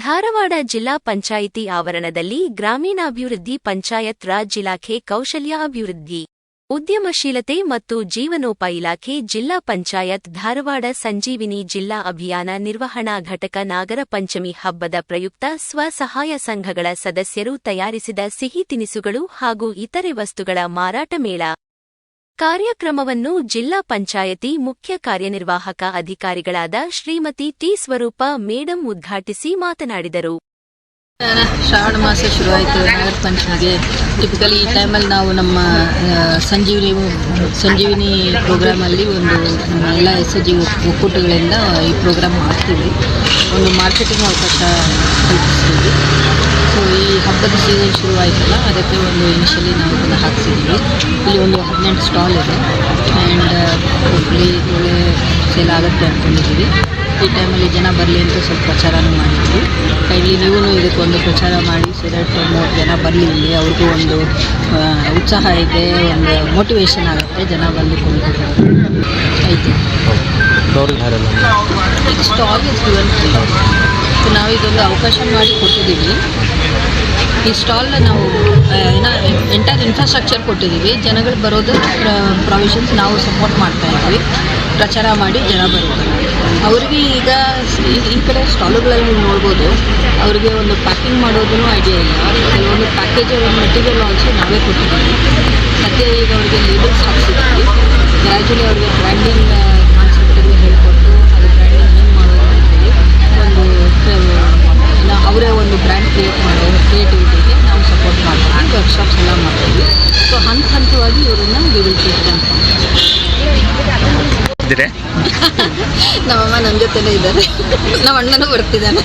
ಧಾರವಾಡ ಜಿಲ್ಲಾ ಪಂಚಾಯಿತಿ ಆವರಣದಲ್ಲಿ ಗ್ರಾಮೀಣಾಭಿವೃದ್ಧಿ ಪಂಚಾಯತ್ ರಾಜ್ ಇಲಾಖೆ ಕೌಶಲ್ಯ ಅಭಿವೃದ್ಧಿ, ಉದ್ಯಮಶೀಲತೆ ಮತ್ತು ಜೀವನೋಪಾಯ ಇಲಾಖೆ ಜಿಲ್ಲಾ ಪಂಚಾಯತ್ ಧಾರವಾಡ ಸಂಜೀವಿನಿ ಜಿಲ್ಲಾ ಅಭಿಯಾನ ನಿರ್ವಹಣಾ ಘಟಕ ನಾಗರ ಪಂಚಮಿ ಹಬ್ಬದ ಪ್ರಯುಕ್ತ ಸ್ವಸಹಾಯ ಸಂಘಗಳ ಸದಸ್ಯರು ತಯಾರಿಸಿದ ಸಿಹಿ ತಿನಿಸುಗಳು ಹಾಗೂ ಇತರೆ ವಸ್ತುಗಳ ಮಾರಾಟ ಮೇಳ. ಕಾರ್ಯಕ್ರಮವನ್ನು ಜಿಲ್ಲಾ ಪಂಚಾಯತಿ ಮುಖ್ಯ ಕಾರ್ಯನಿರ್ವಾಹಕ ಅಧಿಕಾರಿಗಳಾದ ಶ್ರೀಮತಿ ಟಿ ಸ್ವರೂಪ ಮೇಡಂ ಉದ್ಘಾಟಿಸಿ ಮಾತನಾಡಿದರು. ಶ್ರಾವಣ ಮಾಸ ಶುರುವಾಯಿತು. ನಾಗರ ಪಂಚಮಿಗೆ. ಟಿಪಿಕಲಿ ಈ ಟೈಮಲ್ಲಿ ನಾವು ನಮ್ಮ ಸಂಜೀವಿನಿ ಸಂಜೀವಿನಿ ಪ್ರೋಗ್ರಾಮಲ್ಲಿ ಒಂದು ಎಲ್ಲ ಎಸ್ ಎಚ್ ಜಿ ಒಕ್ಕೂಟಗಳಿಂದ ಈ ಪ್ರೋಗ್ರಾಮ್ ಮಾಡ್ತೀವಿ. ಒಂದು ಮಾರ್ಕೆಟಿಂಗ್ ಅವಕಾಶ ಕಲ್ಪಿಸ್ತೀವಿ. ಸೊ ಈ ಹಬ್ಬದ ಸೀಸನ್ ಶುರುವಾಯಿತಲ್ಲ, ಅದಕ್ಕೆ ಒಂದು ಇನಿಷಿಯಲಿ ನಾವು ಇದನ್ನು ಹಾಕ್ಸಿದ್ದೀವಿ. ಇಲ್ಲಿ ಒಂದು ಹದಿನೆಂಟು ಸ್ಟಾಲ್ ಇದೆ. ಆ್ಯಂಡ್ ಒಳ್ಳೆ ಸೇಲ್ ಆಗುತ್ತೆ ಅಂದ್ಕೊಂಡಿದ್ದೀವಿ ಈ ಟೈಮಲ್ಲಿ ಜನ ಬರಲಿ ಅಂತ ಸ್ವಲ್ಪ ಪ್ರಚಾರನೂ ಮಾಡಿದ್ವಿ ಕೈಲಿ ನೀವು ಇದಕ್ಕೊಂದು ಪ್ರಚಾರ ಮಾಡಿ ಸೊ ಒಂದು ಜನ ಬರಲಿ ಇಲ್ಲಿ, ಅವ್ರಿಗೂ ಒಂದು ಉತ್ಸಾಹ ಇದೆ, ಒಂದು ಮೋಟಿವೇಶನ್ ಆಗುತ್ತೆ ಜನ ಬಂದು ಫ್ರೀ ಸೊ ನಾವು ಇದೊಂದು ಅವಕಾಶ ಮಾಡಿ ಕೊಟ್ಟಿದ್ದೀವಿ. ಈ ಸ್ಟಾಲ್ನ ನಾವು ಎಂಟೈರ್ ಇನ್ಫ್ರಾಸ್ಟ್ರಕ್ಚರ್ ಕೊಟ್ಟಿದ್ದೀವಿ. ಜನಗಳು ಬರೋದು ಪ್ರಾವಿಷನ್ಸ್ ನಾವು ಸಪೋರ್ಟ್ ಮಾಡ್ತಾ ಇದ್ದೀವಿ. ಪ್ರಚಾರ ಮಾಡಿ ಜನ ಬರ್ತಾರೆ ಅವ್ರಿಗೆ ಈಗ ಈ- ಕಡೆ ಸ್ಟಾಲುಗಳಲ್ಲಿ ನೀವು ನೋಡ್ಬೋದು. ಅವರಿಗೆ ಒಂದು ಪ್ಯಾಕಿಂಗ್ ಮಾಡೋದೂ ಐಡಿಯಾ ಇಲ್ಲ. ಕೆಲವೊಂದು ಪ್ಯಾಕೇಜ್ ಮೆಟೀರಿಯಲ್ ಆಲ್ಸೋ ನಾವೇ ಕೊಟ್ಟಿದ್ದೀವಿ. ಸದ್ಯ ಈಗ ಅವರಿಗೆ ಲೇಬಲ್ಸ್ ಹಾಕ್ಸಿದ್ದೀವಿ. ಗ್ರ್ಯಾಜುಲಿ ಅವ್ರಿಗೆ ಬ್ರ್ಯಾಂಡಿಂಗ್ ಕಾನ್ಸೆಪ್ಟಲ್ಲಿ ಹೇಳ್ಕೊಟ್ಟು ಅದು ಬ್ರ್ಯಾಂಡಿಂಗ್ ಏನು ಮಾಡೋದು ಅಂತೇಳಿ ಒಂದು ಅವರೇ ಒಂದು ಬ್ರ್ಯಾಂಡ್ ಕ್ರಿಯೇಟ್ ಮಾಡೋ ಕ್ರಿಯೇಟಿವಿಟಿಗೆ ನಾವು ಸಪೋರ್ಟ್ ಮಾಡ್ತೀವಿ ವರ್ಕ್ಶಾಪ್ಸ್ ಎಲ್ಲ ಮಾಡ್ತೀವಿ. ಇದ್ರೆ ನಮ್ಮಮ್ಮ ನನ್ನ ಜೊತೆಲೇ ಇದ್ದಾರೆ. ನಮ್ಮ ಅಣ್ಣನೂ ಬರ್ತಿದ್ದಾನೆ.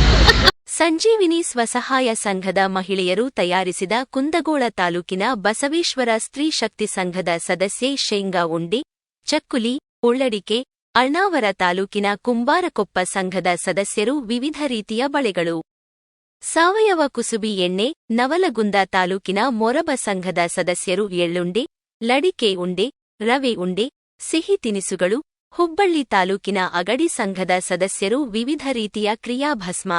ಸಂಜೀವಿನಿ ಸ್ವಸಹಾಯ ಸಂಘದ ಮಹಿಳೆಯರು ತಯಾರಿಸಿದ ಕುಂದಗೋಳ ತಾಲೂಕಿನ ಬಸವೇಶ್ವರ ಸ್ತ್ರೀ ಶಕ್ತಿ ಸಂಘದ ಸದಸ್ಯೆ ಶೇಂಗಾ ಉಂಡಿ ಚಕ್ಕುಲಿ ಉಳ್ಳಡಿಕೆ ಅಣ್ಣಾವರ ತಾಲೂಕಿನ ಕುಂಬಾರಕೊಪ್ಪ ಸಂಘದ ಸದಸ್ಯರು ವಿವಿಧ ರೀತಿಯ ಬಳೆಗಳು. ಸಾವಯವ ಕುಸುಬಿ ಎಣ್ಣೆ ನವಲಗುಂದ ತಾಲೂಕಿನ ಮೊರಬ ಸಂಘದ ಸದಸ್ಯರು ಎಳ್ಳುಂಡೆ ಲಡಿಕೆ ಉಂಡೆ ರವೆ ಉಂಡೆ ಸಿಹಿ ತಿನಿಸುಗಳು ಹುಬ್ಬಳ್ಳಿ ತಾಲೂಕಿನ ಅಗಡಿ ಸಂಘದ ಸದಸ್ಯರು ವಿವಿಧ ರೀತಿಯ ಕ್ರಿಯಾಭಸ್ಮ.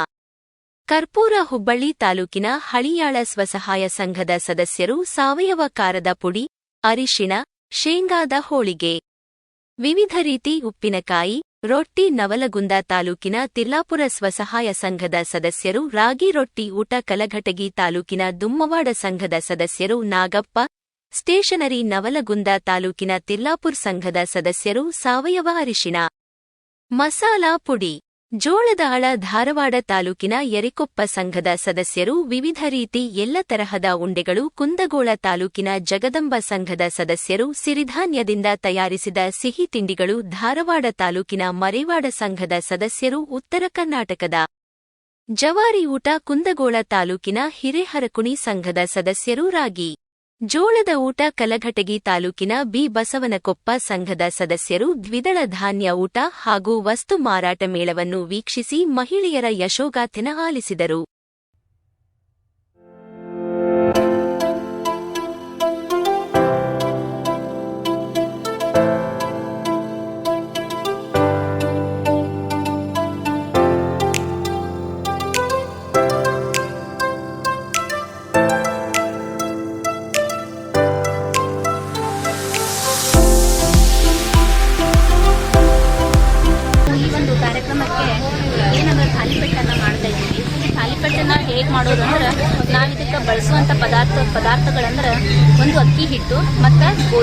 ಕರ್ಪೂರ ಹುಬ್ಬಳ್ಳಿ ತಾಲೂಕಿನ ಹಳಿಯಾಳ ಸ್ವಸಹಾಯ ಸಂಘದ ಸದಸ್ಯರು ಸಾವಯವ ಕಾರದ ಪುಡಿ, ಅರಿಶಿಣ, ಶೇಂಗಾದ ಹೋಳಿಗೆ. ವಿವಿಧ ರೀತಿ ಉಪ್ಪಿನಕಾಯಿ, ರೊಟ್ಟಿ ನವಲಗುಂದ ತಾಲೂಕಿನ ತಿರ್ಲಾಪುರ ಸ್ವಸಹಾಯ ಸಂಘದ ಸದಸ್ಯರು ರಾಗಿ ರೊಟ್ಟಿ ಊಟ ಕಲಘಟಗಿ ತಾಲೂಕಿನ ದುಮ್ಮವಾಡ ಸಂಘದ ಸದಸ್ಯರು ನಾಗಪ್ಪ ಸ್ಟೇಷನರಿ ನವಲಗುಂದ ತಾಲೂಕಿನ ತಿಲ್ಲಾಪುರ್ ಸಂಘದ ಸದಸ್ಯರು ಸಾವಯವ ಅರಿಶಿಣ. ಮಸಾಲಾ ಪುಡಿ. ಜೋಳದಾಳ ಧಾರವಾಡ ತಾಲೂಕಿನ ಯರಿಕೊಪ್ಪ ಸಂಘದ ಸದಸ್ಯರು ವಿವಿಧ ರೀತಿ ಎಲ್ಲ ತರಹದ ಉಂಡೆಗಳು ಕುಂದಗೋಳ ತಾಲೂಕಿನ ಜಗದಂಬ ಸಂಘದ ಸದಸ್ಯರು ಸಿರಿಧಾನ್ಯದಿಂದ ತಯಾರಿಸಿದ ಸಿಹಿ ತಿಂಡಿಗಳು ಧಾರವಾಡ ತಾಲೂಕಿನ ಮರೇವಾಡ ಸಂಘದ ಸದಸ್ಯರು ಉತ್ತರ ಕರ್ನಾಟಕದ. ಜವಾರಿ ಊಟ ಕುಂದಗೋಳ ತಾಲೂಕಿನ ಹಿರೇಹರಕುಣಿ ಸಂಘದ ಸದಸ್ಯರು ರಾಗಿ. ಜೋಳದ ಊಟ ಕಲಘಟಗಿ ತಾಲೂಕಿನ ಬಿ. ಬಸವನಕೊಪ್ಪ ಸಂಘದ ಸದಸ್ಯರು ದ್ವಿದಳ ಧಾನ್ಯ ಊಟ ಹಾಗೂ ವಸ್ತು ಮಾರಾಟ ಮೇಳವನ್ನು ವೀಕ್ಷಿಸಿ ಮಹಿಳೆಯರ ಯಶೋಗಾಥೆನ ಆಲಿಸಿದರು.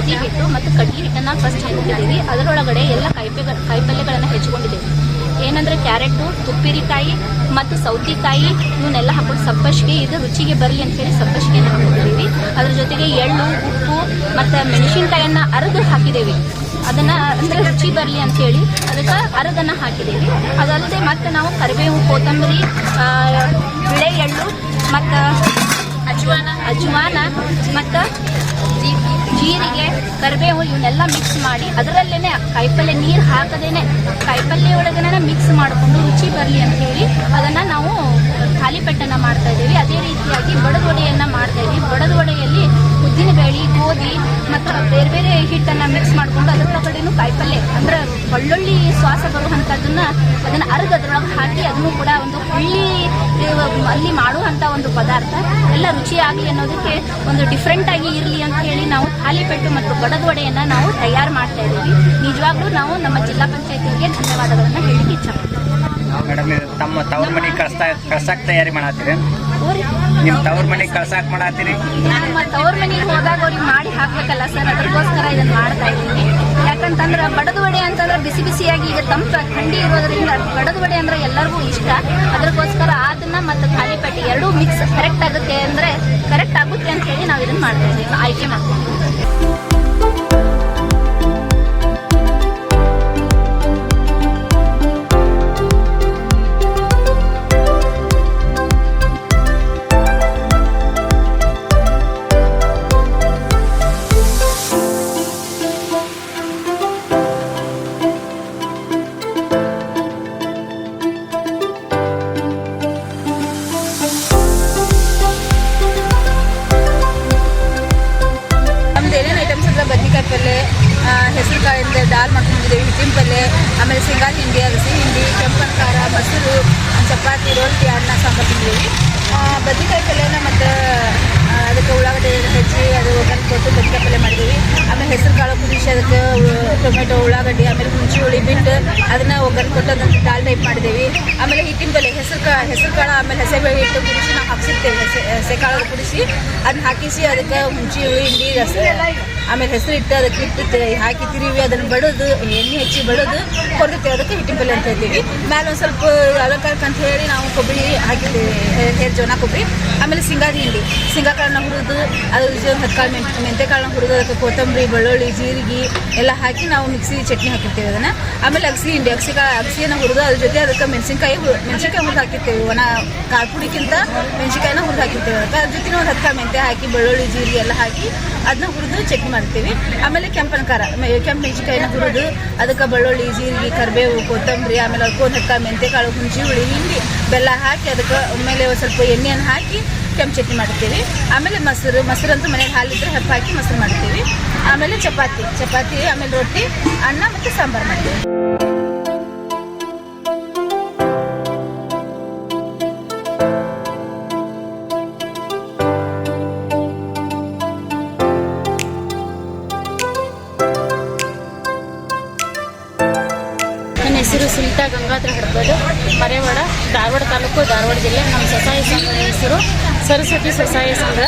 ಗೋಧಿ ಹಿಟ್ಟು ಮತ್ತು ಕಡ್ಲಿ ಹಿಟ್ಟನ್ನು ಫಸ್ಟ್ ಹಾಕಿದ್ದೀವಿ ಅದರೊಳಗಡೆ ಎಲ್ಲ ಕಾಯಿಪಲ್ಯ ಕಾಯಿಪಲ್ಯಗಳನ್ನು ಹೆಚ್ಕೊಂಡಿದ್ದೀವಿ ಏನಂದ್ರೆ ಕ್ಯಾರೆಟು ತುಪ್ಪಿರಿಕಾಯಿ ಮತ್ತು ಸೌತಿಕಾಯಿ, ಇವನ್ನೆಲ್ಲ ಹಾಕೊಂಡು ಸಬ್ಬಸಿಗೆ, ಇದು ರುಚಿಗೆ ಬರಲಿ ಅಂತ ಹೇಳಿ ಸಬ್ಬಸಿಗೆಯನ್ನು ಹಾಕಿದ್ದೀವಿ ಅದ್ರ ಜೊತೆಗೆ ಎಳ್ಳು, ಉಪ್ಪು ಮತ್ತು ಮೆಣಸಿನ್ಕಾಯನ್ನ ಅರೆದು ಹಾಕಿದ್ದೀವಿ. ಅದನ್ನ ಅಂದ್ರೆ ರುಚಿ ಬರಲಿ ಅಂತ ಹೇಳಿ ಅದಕ್ಕೆ ಅರದನ್ನ ಹಾಕಿದ್ದೀವಿ. ಅದಲ್ಲದೆ ಮತ್ತೆ ನಾವು ಕರಿಬೇವು, ಕೊತ್ತಂಬರಿ ಬಿಳೆ ಎಳ್ಳು ಮತ್ತು ಅಜ್ವಾನ ಅಜ್ವಾನ ಮತ್ತು ಜೀರಿಗೆ, ಕರಿಬೇವು ಇವನ್ನೆಲ್ಲ ಮಿಕ್ಸ್ ಮಾಡಿ ಅದರಲ್ಲೇ ಕಾಯಿಪಲ್ಯ ನೀರು ಹಾಕದೇನೆ ಕಾಯಿಪಲ್ಯ ಒಳಗನೆ ಮಿಕ್ಸ್ ಮಾಡಿಕೊಂಡು ರುಚಿ ಬರಲಿ ಅಂತ ಹೇಳಿ ಅದನ್ನು ನಾವು ಖಾಲಿಪೆಟ್ಟನ್ನು ಮಾಡ್ತಾ ಇದ್ದೀವಿ. ಅದೇ ರೀತಿಯಾಗಿ ಬಡದ ವಡೆಯನ್ನು ಮಾಡ್ತಾ ಇದ್ದೀವಿ. ಬಡದ ವಡೆಯಲ್ಲಿ ಉದ್ದಿನ ಬೇಳೆ ಗೋಧಿ ಮತ್ತು ಬೇರೆ ಬೇರೆ ಹಿಟ್ಟನ್ನು ಮಿಕ್ಸ್ ಮಾಡ್ಕೊಂಡು ಕಡೆಯೂ ಕಾಯಿಪಲ್ಯ ಅಂದ್ರೆ ಒಳ್ಳೊಳ್ಳಿ ಶ್ವಾಸ ಬರುವಂಥದ್ದನ್ನ ಅದನ್ನ ಅರ್ಧ ಅದ್ರೊಳಗೆ ಹಾಕಿ ಅದನ್ನು ಕೂಡ ಒಂದು ಹುಳ್ಳಿ ಅಲ್ಲಿ ಮಾಡುವಂಥ ಒಂದು ಪದಾರ್ಥ. ಎಲ್ಲ ರುಚಿಯಾಗಲಿ ಅನ್ನೋದಕ್ಕೆ ಒಂದು ಡಿಫ್ರೆಂಟ್ ಆಗಿ ಇರಲಿ ಅಂತ ಹೇಳಿ ನಾವು ಹಾಲಿಪೆಟ್ಟು ಮತ್ತು ಬಡದ್ವಡೆಯನ್ನ ವಡೆಯನ್ನು ನಾವು ತಯಾರು ಮಾಡ್ತಾ ಇದ್ದೀವಿ. ನಿಜವಾಗ್ಲೂ ನಾವು ನಮ್ಮ ಜಿಲ್ಲಾ ಪಂಚಾಯತಿಗೆ ಧನ್ಯವಾದಗಳನ್ನು ಹೇಳಿ ಇಚ್ಛಪಡ್ತೀವಿ. ಮೇಡಮ್ ತಮ್ಮ ತವ್ರ ಮನೆಗೆ ಕಳ್ಸ್ತಾ ಕಳ್ಸಾಕ್ ತಯಾರಿ ಮಾಡತ್ತೀರಿ? ನಿಮ್ಮ ತವ್ರ ಮನೆಗೆ ಕಳ್ಸಾಕ್ ಮಾಡತ್ತೀರಿ. ನಮ್ಮ ತವ್ರ ಮನೆಗೆ ಹೋದಾಗ ಅವ್ರಿಗೆ ಮಾಡಿ ಹಾಕ್ಬೇಕಲ್ಲ ಸರ್ ಅದಕ್ಕೋಸ್ಕರ ಇದನ್ನ ಮಾಡ್ತಾ ಇದ್ದೀನಿ. ಯಾಕಂತಂದ್ರೆ ಬಡದ ವಡೆ ಅಂತಂದ್ರೆ ಬಿಸಿ ಬಿಸಿಯಾಗಿ ಈಗ ತಂಪ ಥಂಡಿ ಇರೋದ್ರಿಂದ ಬಡದ ವಡೆ ಅಂದ್ರೆ ಎಲ್ಲರಿಗೂ ಇಷ್ಟ. ಅದಕ್ಕೋಸ್ಕರ ಅದನ್ನ ಮತ್ತು ತಾಲಿಪಟ್ಟಿ ಎರಡೂ ಮಿಕ್ಸ್ ಕರೆಕ್ಟ್ ಆಗುತ್ತೆ ಅಂದ್ರೆ ಕರೆಕ್ಟ್ ಆಗುತ್ತೆ ಅಂತ ಹೇಳಿ ನಾವು ಇದನ್ನ ಮಾಡ್ತಾ ಇದ್ದೀವಿ. ಆಯ್ಕೆ ಮಾಡ್ತೀವಿ. ಪಲ್ಯ ಆಮೇಲೆ ಶೇಂಗಾದ ಹಿಂಡಿ ಅಗಸಿ ಹಿಂಡಿ, ಕೆಂಪನ ಖಾರ, ಮೊಸರು ಚಪಾತಿ ರೊಟ್ಟಿ ಅನ್ನ, ಸಾಂಬಾರು ತಿಂದೀವಿ. ಬದ್ನಿಕಾಯಿ ಪಲ್ಯನ ಮತ್ತು ಅದಕ್ಕೆ ಉಳ್ಳಾಗಡ್ಡೆ ಹೆಚ್ಚಿ ಅದು ಒಗ್ಗರಣೆ ಕೊಟ್ಟು ಬದ್ನಿಕಾಯಿ ಪಲ್ಯ ಮಾಡಿದ್ದೀವಿ ಆಮೇಲೆ ಹೆಸರು ಕಾಳು ಕುದಿಸಿ ಅದಕ್ಕೆ ಟೊಮೆಟೊ, ಉಳ್ಳಾಗಡ್ಡಿ, ಆಮೇಲೆ ಹುಣಸೆ ಹುಳಿ ಬಿಟ್ಟು ಅದನ್ನ ಒಗ್ಗರಣೆ ಕೊಟ್ಟು ಅದನ್ನು ದಾಲ್ ಟೈಪ್ ಮಾಡಿದ್ದೀವಿ ಆಮೇಲೆ ಹಿಟ್ಟಿನ ಪಲ್ಯ, ಹೆಸರು ಕಾ, ಹೆಸರು ಕಾಳು ಆಮೇಲೆ ಹಸೆಬೇಳೆ ಹಿಟ್ಟು ಕುದಿಸಿ ನಾವು ಹಾಕ್ಸಿರ್ತೇವೆ. ಹಸೆ ಕಾಳು ಕುದಿಸಿ ಅದನ್ನ ಹಾಕಿಸಿ ಅದಕ್ಕೆ ಹುಣಸೆ ಹುಳಿ ಹಿಂಡಿ ರಸ ಆಮೇಲೆ ಹೆಸರು ಇಟ್ಟು ಅದಕ್ಕೆ ಇಟ್ಟು ಹಾಕಿ ತಿರುವಿ ಅದನ್ನು ಬಡದು, ಎಣ್ಣೆ ಹಚ್ಚಿ ಬಡದು ಕೊಡ್ತೇವೆ, ಅದಕ್ಕೆ ಹಿಟ್ಟಿನ ಪಲ್ಯ ಅಂತ ಹೇಳ್ತೀವಿ. ಮೇಲೆ ಒಂದು ಸ್ವಲ್ಪ ಅಲಂಕಾರಕ್ಕೆ ಅಂತ ಹೇಳಿ ನಾವು ಕೊಬ್ಬರಿ ಹಾಕಿದ್ದೇವೆ ಹೇರ್ ಜೋನ ಕೊಬ್ಬರಿ. ಆಮೇಲೆ ಶೇಂಗಾದ ಹಿಂಡಿ. ಶೇಂಗಾ ಕಾಳನ್ನ ಹುರಿದು ಅದ್ರ ಜೊತೆ ಹತ್ತು ಕಾಳು ಮೆಂತೆ ಮೆಂತೆ ಕಾಳನ್ನ ಹುರಿದು, ಅದಕ್ಕೆ ಕೊತ್ತಂಬರಿ, ಬೆಳ್ಳುಳ್ಳಿ, ಜೀರಿಗೆ ಎಲ್ಲ ಹಾಕಿ ನಾವು ಮಿಕ್ಸಿ ಚಟ್ನಿ ಹಾಕಿರ್ತೇವೆ ಅದನ್ನು. ಆಮೇಲೆ ಅಗಸಿ ಹಿಂಡಿ ಅಗಸಿ ಕಾ ಅಗಸಿಯನ್ನು ಹುರಿದು ಅದ್ರ ಜೊತೆ ಅದಕ್ಕೆ ಮೆಣಸಿನ್ಕಾಯಿ ಮೆಣಸಿನ್ಕಾಯಿ ಹುರಿದು ಹಾಕಿರ್ತೇವೆ. ಒಣ ಕಾಳು ಪುಡಿಕ್ಕಿಂತ ಮೆಣಸಿನ್ಕಾಯಿನ ಹುರಿದು ಹಾಕಿರ್ತೇವೆ. ಅದಕ್ಕೆ ಅದ್ರ ಜೊತೆ ಒಂದು ಹತ್ತು ಕಾಳು ಮೆಂತೆ ಹಾಕಿ, ಬೆಳ್ಳುಳ್ಳಿ, ಜೀರಿಗೆ ಎಲ್ಲ ಹಾಕಿ, ಅದನ್ನ ಹುರಿದು ಚಟ್ನಿ ಮಾಡ್ತೀವಿ. ಆಮೇಲೆ ಕೆಂಪನ ಖಾರ ಕೆಂಪು ಮೆಣಸಿನ್ಕಾಯಿನ ಹುರಿದು ಅದಕ್ಕೆ ಬೆಳ್ಳುಳ್ಳಿ, ಜೀರಿಗೆ, ಕರಿಬೇವು, ಕೊತ್ತಂಬರಿ, ಆಮೇಲೆ ಕೋನಕ್ಕ ಒಂದು ಹತ್ತು ಮೆಂತೆ ಕಾಳು ಹುಣಸೆ ಹುಳಿ, ಹಿಂಡಿ, ಬೆಲ್ಲ ಹಾಕಿ ಅದಕ್ಕೆ ಆಮೇಲೆ ಒಂದು ಸ್ವಲ್ಪ ಎಣ್ಣೆಯನ್ನು ಹಾಕಿ ಕೆಂಪು ಚಟ್ನಿ ಮಾಡ್ತೀವಿ. ಆಮೇಲೆ ಮೊಸರು ಮೊಸರು ಅಂತೂ ಮನೆಗೆ ಹಾಲಿದ್ರೆ ಹೆಪ್ಪ ಹಾಕಿ ಮೊಸರು ಮಾಡ್ತೀವಿ. ಆಮೇಲೆ ಚಪಾತಿ ಚಪಾತಿ, ಆಮೇಲೆ ರೊಟ್ಟಿ, ಅನ್ನ ಮತ್ತು ಸಾಂಬಾರು ಮಾಡ್ತೀವಿ. ಸುನೀತಾ ಹಿಡ್ಬೋದು ಮರೆವಾಡ ಧಾರವಾಡ ತಾಲೂಕು ಧಾರವಾಡ ಜಿಲ್ಲೆ. ನಮ್ಮ ಸ್ವಸಹಾಯ ಸಂಘದ ಹೆಸರು ಸರಸ್ವತಿ ಸ್ವಸಹಾಯ ಸಂಘ.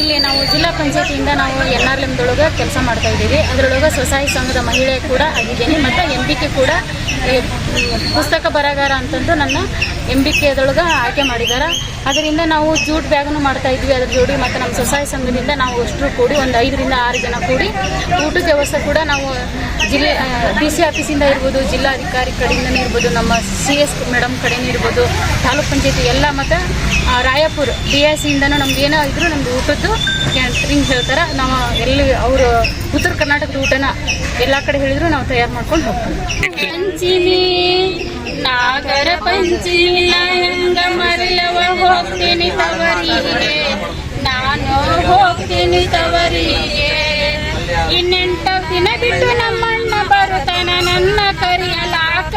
ಇಲ್ಲಿ ನಾವು ಜಿಲ್ಲಾ ಪಂಚಾಯತಿಯಿಂದ ನಾವು ಎನ್ ಆರ್ ಎಮ್ದೊಳಗೆ ಕೆಲಸ ಮಾಡ್ತಾ ಇದ್ದೀವಿ. ಅದರೊಳಗೆ ಸ್ವಸಹಾಯ ಸಂಘದ ಮಹಿಳೆ ಕೂಡ ಆಗಿದ್ದೀನಿ ಮತ್ತು ಎಂ ಬಿ ಕೆ ಕೂಡ ಪುಸ್ತಕ ಬರಹಗಾರ ಅಂತಂದು ನನ್ನ ಎಂ ಬಿ ಕೆದೊಳಗೆ ಆಯ್ಕೆ ಮಾಡಿದ್ದಾರೆ ಅದರಿಂದ ನಾವು ಜೂಟ್ ಬ್ಯಾಗನ್ನು ಮಾಡ್ತಾ ಇದ್ವಿ. ಅದ್ರ ಜೋಡಿ ಮತ್ತು ನಮ್ಮ ಸ್ವಸಹಾಯ ಸಂಘದಿಂದ ನಾವು ಅಷ್ಟರು ಕೂಡಿ ಒಂದು ಐದರಿಂದ ಆರು ಜನ ಕೂಡಿ ಊಟದ ವ್ಯವಸ್ಥೆ ಕೂಡ ನಾವು ಜಿಲ್ಲೆ ಡಿ ಸಿ ಆಫೀಸಿಂದ ಇರ್ಬೋದು, ಜಿಲ್ಲಾಧಿಕಾರಿ ಕಡೆಯಿಂದನೇ ಇರ್ಬೋದು, ನಮ್ಮ ಸಿ ಎಸ್ ಮೇಡಮ್ ಕಡೆಯೂ ಇರ್ಬೋದು, ತಾಲೂಕ್ ಪಂಚಾಯತಿ ಎಲ್ಲ ಮತ್ತು ರಾಯಪುರ ಡಿ ಐ ಸಿಯಿಂದನೂ ನಮ್ಗೆ ಏನೋ ಇದ್ರು ನಮ್ದು ಊಟದ್ದು ಕ್ಯಾಂಟ್ರಿಂಗ್ ಹೇಳ್ತಾರೆ ನಾವು ಎಲ್ಲಿ ಅವರು ಉತ್ತರ ಕರ್ನಾಟಕದ ಊಟನ ಎಲ್ಲ ಕಡೆ ಹೇಳಿದ್ರು ನಾವು ತಯಾರು ಮಾಡ್ಕೊಂಡು ಹೋಗ್ತೀವಿ. ಪಂಚಮಿ, ನಾಗರ ಪಂಚಮಿ ಹೆಂಗ ಮರೆಯವ ಹೋಗ್ತೀನಿ ತವರಿಗೆ. ನಾನು ಹೋಗ್ತೀನಿ ತವರಿಗೆ. ಇನ್ನೆಂಟು ದಿನ ಬಿಟ್ಟು ನಮ್ಮಣ್ಣ ಬರುತ್ತಾನ, ನನ್ನ ಕರೆಯಲಾಕ.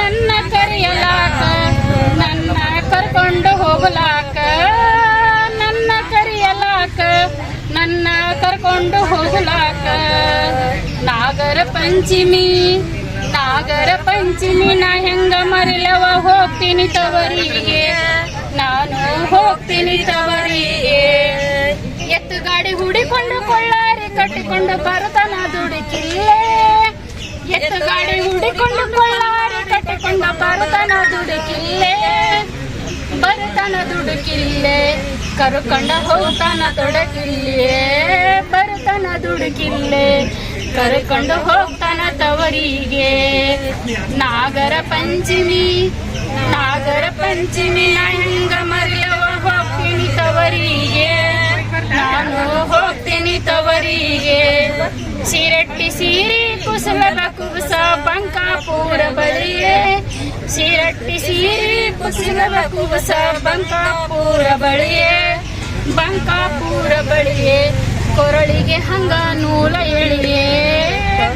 ನನ್ನ ಕರೆಯಲಾಕ. ನನ್ನ ಕರ್ಕೊಂಡು ಹೋಗಲಾಕ ನನ್ನ ಕರೆಯಲಾಕ ನನ್ನ ಕರ್ಕೊಂಡು ಹೋಗಲಾಕ ನಾಗರ ಪಂಚಮಿ, ನಾಗರ ಪಂಚಮಿ, ನಾ ಹೆಂಗ ಮರಿಲವ ಹೋಗ್ತೀನಿ ತವರಿಗೆ. ನಾನು ಹೋಗ್ತೀನಿ ತವರಿಗೆ. ಎತ್ತು ಗಾಡಿ ಹುಡಿಕೊಂಡು ಕೊಳ್ಳಾರಿ, ಕಟ್ಟಿಕೊಂಡು ಬರುತ್ತಾನ ದುಡುಕಿಲ್ಲೇ. ಎತ್ತು ಗಾಡಿ ಹುಡಿಕೊಂಡು ಕೊಳ್ಳಾರಿ, ಕಟ್ಟಿಕೊಂಡು ಬರುತ್ತಾನ ದುಡುಕಿಲ್ಲೇ. ಬರುತ್ತಾನ ದುಡುಕಿಲ್ಲೇ, ಕರುಕೊಂಡ ಹೋಗ್ತಾನ ತೊಡಕಿಲ್ಲೇ. ಬರುತ್ತಾನ ದುಡುಕಿಲ್ಲೇ. ಕರ್ಕೊಂಡು ಹೋಗ್ತಾನ ತವರಿಗೆ. ನಾಗರ ಪಂಚಮಿ ನಾಗರ ಪಂಚಮಿ ನಂಗ ಮರೆಯವ ಹೋಗ್ತೀನಿ ತವರಿಗೆ. ನಾನು ಹೋಗ್ತೀನಿ ತವರಿಗೆ. ಶಿರಟ್ಟಿ ಸೀರೆ ಕುಸಲದ ಕುಬಸ ಬಂಕಾಪುರ ಬಳಿಯೇ. ಶಿರಟ್ಟಿ ಸೀರೆ ಕುಸಲದ ಕುಬಸ ಬಂಕಾಪುರ ಬಳಿಯೇ. ಬಂಕಾಪುರ ಬಳಿಯೇ. ಕೊರಳಿಗೆ ಹಂಗ ನೂಲ ಎಳಿಯೇ,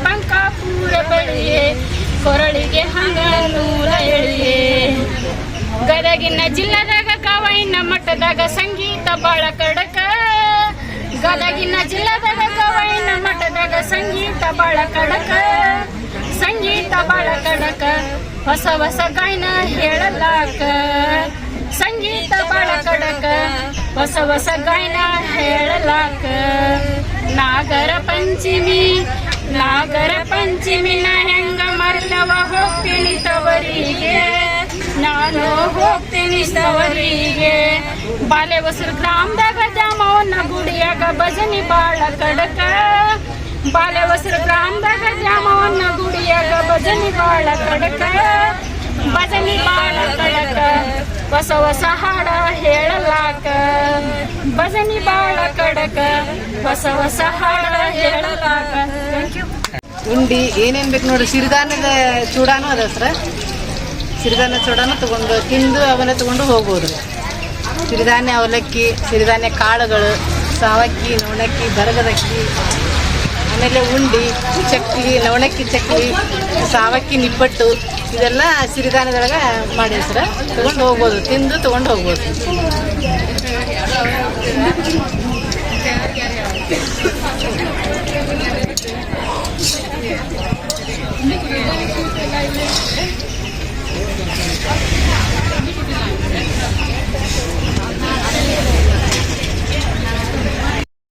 ಬಂಕಾಪುರ ಬಳಿಯೇ, ಕೊರಳಿಗೆ ಹಂಗ ನೂಲ ಎಳಿಯೇ. ಗದಗಿನ ಜಿಲ್ಲಾದಾಗ ಕವಾಯಿನ ಮಠದಾಗ ಸಂಗೀತ ಬಾಳ ಕಡಕ. ಗದಗಿನ ಜಿಲ್ಲಾದಾಗ ಕವಾಯಿನ ಮಠದಾಗ ಸಂಗೀತ ಬಾಳ ಕಡಕ. ಸಂಗೀತ ಬಾಳ ಕಡಕ. ಹೊಸ ಹೊಸ ಗಾಯನ ಹೇಳಲಾಕ. ಸಂಗೀತ ಬಾಳ ಕಡಕ, ಹೊಸ ಹೊಸ ಗಾಯನ ಹೇಳಲಾಕ. ನಾಗರ ಪಂಚಮಿ, ನಾಗರ ಪಂಚಮಿನ ಹೆಂಗ ಮರ್ದವ ಹೋಗ್ತೀನಿ ತವರಿಗೆ. ನಾನು ಹೋಗ್ತೀನಿ ತವರಿಗೆ. ಬಾಲೆ ಹೊಸರು ಗ್ರಾಮದಾಗ ಜಾಮವನ್ನ ಗುಡಿಯಾಗ ಭಜನಿ ಬಾಳ ಕಡಕ. ಬಾಲೆ ಹೊಸರು ಗ್ರಾಮದಾಗ ಜಾಮವನ್ನ ಗುಡಿಯಾಗ ಭಜನಿ ಬಾಳ ಕಡಕ. ಭಜನಿ ಬಾಳ ಕಡಕ ಹೊಸ ಹೊಸ ಹಾಡ ಹೇಳಲಾಕ. ಬಾಳ ಕಡಕ, ಹೊಸ ಹೊಸ ಹಾಡ ಹೇಳಲಾಕ. ಉಂಡಿ, ಏನೇನು ಬೇಕು ನೋಡಿ, ಸಿರಿಧಾನ್ಯದ ಚೂಡಾನು ಅದ ಸರ ಸಿರಿಧಾನ್ಯ ಚೂಡಾನು ತಗೊಂಡು, ತಿಂದು ಅವನ್ನ ತಗೊಂಡು ಹೋಗ್ಬೋದು. ಸಿರಿಧಾನ್ಯ ಅವಲಕ್ಕಿ, ಸಿರಿಧಾನ್ಯ ಕಾಳುಗಳು, ಸಾವಕ್ಕಿ, ನವಣಕ್ಕಿ, ಬರಗದಕ್ಕಿ, ಆಮೇಲೆ ಉಂಡಿ, ಚಕ್ಲಿ, ನವಣಕ್ಕಿ ಚಕ್ಲಿ, ಸಾವಕ್ಕಿ ನಿಪ್ಪಟ್ಟು. ಇದೆಲ್ಲ ಸಿರಿಧಾನ್ಯದೊಳಗೆ ಮಾಡಿ ಸರ್. ತಗೊಂಡು ಹೋಗ್ಬೋದು ತಿಂದು ತಗೊಂಡು ಹೋಗ್ಬೋದು.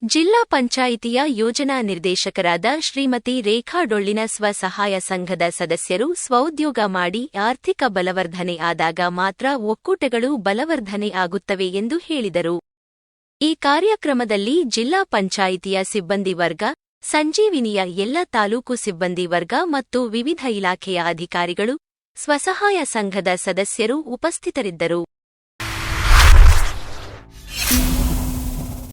ಜಿಲ್ಲಾ ಪಂಚಾಯಿತಿಯ ಯೋಜನಾ ನಿರ್ದೇಶಕರಾದ ಶ್ರೀಮತಿ ರೇಖಾ ಡೊಳ್ಳಿನ ಸ್ವಸಹಾಯ ಸಂಘದ ಸದಸ್ಯರು ಸ್ವಉದ್ಯೋಗ ಮಾಡಿ ಆರ್ಥಿಕ ಬಲವರ್ಧನೆ ಆದಾಗ ಮಾತ್ರ ಒಕ್ಕೂಟಗಳು ಬಲವರ್ಧನೆ ಆಗುತ್ತವೆ ಎಂದು ಹೇಳಿದರು. ಈ ಕಾರ್ಯಕ್ರಮದಲ್ಲಿ ಜಿಲ್ಲಾ ಪಂಚಾಯಿತಿಯ ಸಿಬ್ಬಂದಿ ವರ್ಗ, ಸಂಜೀವಿನಿಯ ಎಲ್ಲ ತಾಲೂಕು ಸಿಬ್ಬಂದಿ ವರ್ಗ ಮತ್ತು ವಿವಿಧ ಇಲಾಖೆಯ ಅಧಿಕಾರಿಗಳು, ಸ್ವಸಹಾಯ ಸಂಘದ ಸದಸ್ಯರು ಉಪಸ್ಥಿತರಿದ್ದರು.